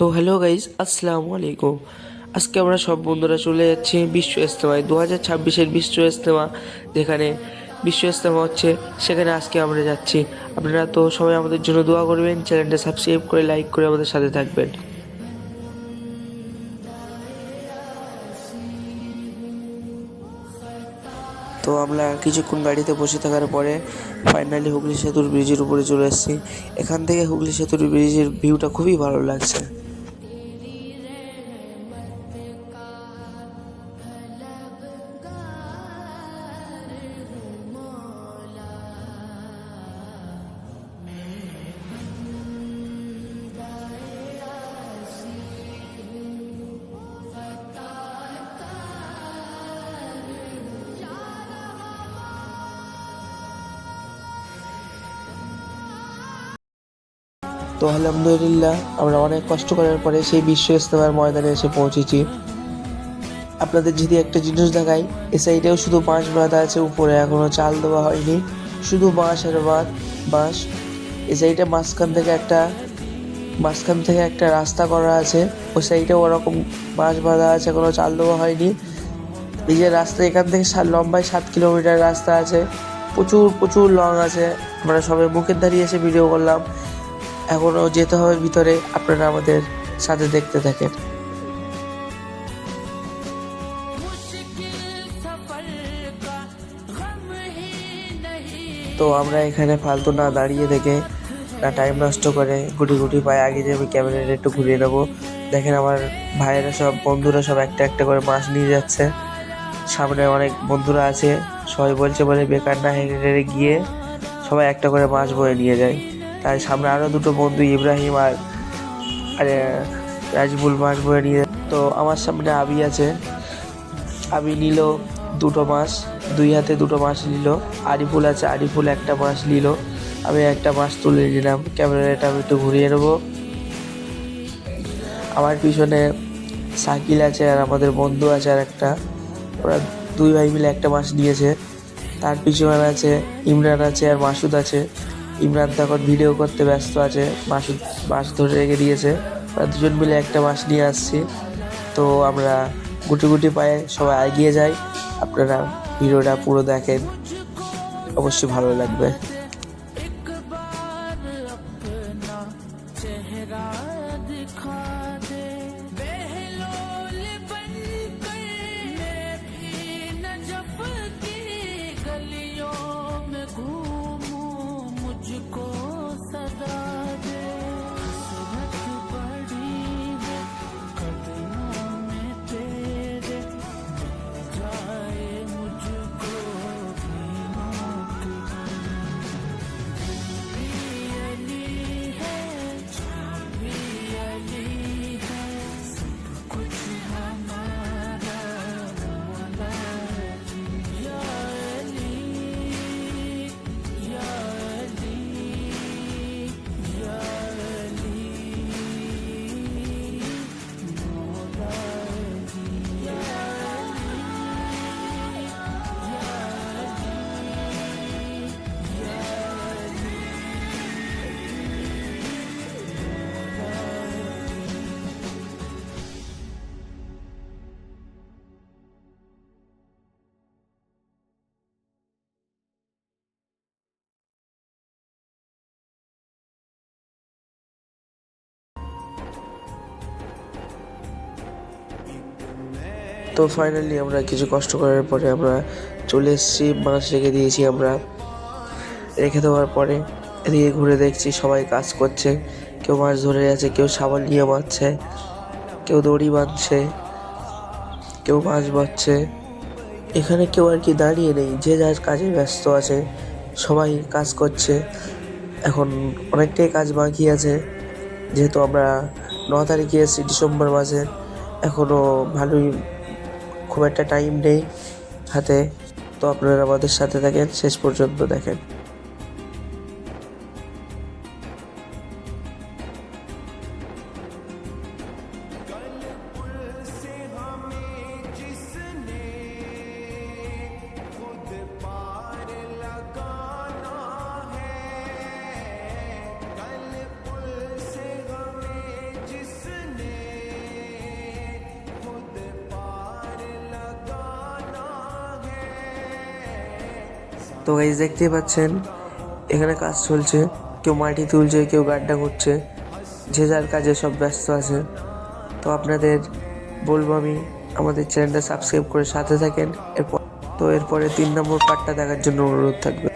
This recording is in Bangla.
তো হ্যালো গাইজ আসসালামু আলাইকুম। আজকে আমরা সব বন্ধুরা চলে যাচ্ছি বিশ্ব ইস্তেমায় দু হাজার ছাব্বিশের বিশ্ব ইস্তেমা যেখানে বিশ্ব ইস্তেমা হচ্ছে, সেখানে আজকে আমরা যাচ্ছি। আপনারা তো সবাই আমাদের জন্য দোয়া করবেন, চ্যানেলটা সাবস্ক্রাইব করে লাইক করে আমাদের সাথে থাকবেন। তো আমরা কিছুক্ষণ গাড়িতে বসে থাকার পরে ফাইনালি হুগলি সেতুর ব্রিজের উপরে চলে এসেছি। এখান থেকে হুগলি সেতুর ব্রিজের ভিউটা খুবই ভালো লাগছে। তো আলহামদুলিল্লাহ, আমরা অনেক কষ্ট করার পরে সেই বিশ্ব ইস্তেমার ময়দানে এসে পৌঁছেছি। আপনাদের যদি একটা জিনিস দেখাই এ সাইডেও শুধু বাঁশ বাঁধা আছে, উপরে এখনও চাল দেওয়া হয়নি। শুধু বাঁশ আর বাঁধ, বাঁশ। এ সাইডে মাঝখান থেকে একটা, মাঝখান থেকে একটা রাস্তা করা আছে। ওই সাইডে ওরকম বাঁশ বাঁধা আছে কোনো চাল দেওয়া হয়নি। এই যে রাস্তা, এখান থেকে লম্বায় সাত কিলোমিটার রাস্তা আছে। প্রচুর প্রচুর লং আছে। আমরা সবাই মুখের দাঁড়িয়ে এসে ভিডিও করলাম। এখনও যেতে হবে ভিতরে, আপনারা আমাদের সাথে দেখতে থাকেন। তো আমরা এখানে ফালতু না দাঁড়িয়ে থেকে না টাইম নষ্ট করে গুটি গুটি পায়ে আগে যে আমি ক্যামেরাটা একটু ঘুরিয়ে নেব। দেখেন আমার ভাইয়েরা সব, বন্ধুরা সব একটা একটা করে মাছ নিয়ে যাচ্ছে। সামনে অনেক বন্ধুরা আছে, সবাই বলছে বলে বেকার না হেঁটে গিয়ে সবাই একটা করে মাছ বয়ে নিয়ে যায়। তাই সামনে আরও দুটো বন্ধু, ইব্রাহিম আর, আরে, রাজবুল মাছ বয়ে নিয়ে তো আমার সামনে আবি আছে। আবি নিল দুটো মাছ, দুই হাতে দুটো মাছ নিল। আরিফুল আছে, আরিফুল একটা মাছ নিল। আমি একটা মাছ তুলে নিলাম। ক্যামেরাটা আমি একটু ঘুরিয়ে নেব। আমার পিছনে সাকিল আছে আর আমাদের বন্ধু আছে আর একটা। ওরা দুই ভাই মিলে একটা মাছ নিয়েছে। তার পিছনে আছে, ইমরান আছে আর মাসুদ আছে। ইমরান তো এখন ভিডিও করতে ব্যস্ত আছে মাসুদ মাছ ধরে রেখে দিয়েছে। দুজন মিলে একটা মাছ নিয়ে আসছি। তো আমরা গুটি গুটি পায়ে সবাই এগিয়ে যাই। আপনারা ভিডিওটা পুরো দেখেন। অবশ্যই ভালো লাগবে। তো ফাইনালি আমরা কিছু কষ্ট করার পরে আমরা চলে এসেছি মাছ রেখে দিয়েছি আমরা। রেখে দেওয়ার পরে এদিকে ঘুরে দেখছি সবাই কাজ করছে, কেউ মাছ ধরে আছে, কেউ সাবান নিয়ে মারছে, কেউ দড়ি বাঁধছে, কেউ মাছ বাঁধছে এখানে কেউ আর কি দাঁড়িয়ে নেই, যে যার কাজে ব্যস্ত আছে, সবাই কাজ করছে। এখন অনেকটাই কাজ বাকি আছে, যেহেতু আমরা ন তারিখে এসেছি ডিসেম্বর মাসে এখনও ভালোই খুব একটা টাইম নেই হাতে। তো আপনারা আমাদের সাথে থাকেন। শেষ পর্যন্ত দেখেন। তো গাইজ দেখতেই পাচ্ছেন, এখানে কাজ চলছে, কেউ মাটি তুলছে, কেউ গাড্ডা করছে যে যার কাজে সব ব্যস্ত আছে। তো আপনাদের বলব আমি, আমাদের চ্যানেলটা সাবস্ক্রাইব করে সাথে থাকেন, এরপর তো এরপরে তিন নম্বর পার্টটা দেখার জন্য অনুরোধ থাকবে।